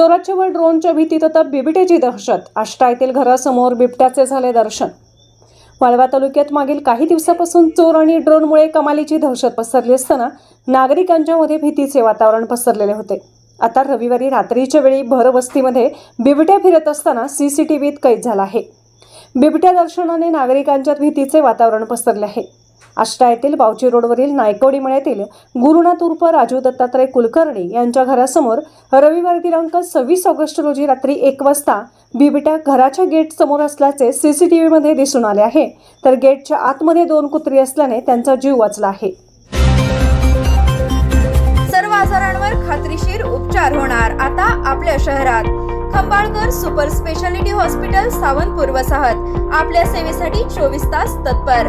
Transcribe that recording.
चोराच्या व ड्रोनच्या भीतीत आता बिबट्याची दहशत. आष्टा येथील घरासमोर बिबट्याचे झाले दर्शन. वाळवा तालुक्यात मागील काही दिवसापासून चोर आणि ड्रोनमुळे कमालीची दहशत पसरली असताना नागरिकांच्यामध्ये भीतीचे वातावरण पसरलेले होते. आता रविवारी रात्रीच्या वेळी भरवस्तीमध्ये बिबट्या फिरत असताना सीसीटीव्हीत कैद झाला आहे. बिबट्या दर्शनाने नागरिकांच्यात भीतीचे वातावरण पसरले आहे. आष्टा येथील बावची रोडवरील नायकोडी मळ्यातील गुरुनाथ उर्फ राजू दत्तात्रय कुलकर्णी यांच्या घरासमोर रविवार दिनांक सव्वीस ऑगस्ट रोजी रात्री एक वाजता बिबट्या घराच्या गेट समोर असल्याचे सीसीटीव्हीमध्ये दिसून आले आहे. तर गेटच्या आतमध्ये दोन कुत्री असल्याने त्यांचा जीव वाचला आहे. सर्व आजारांवर खात्रीशीर उपचार होणार. आता आपल्या शहरात Khambalkar super speciality hospital Sawantpur वसाहत. आपल्या सेवेसाठी चोवीस तास तत्पर.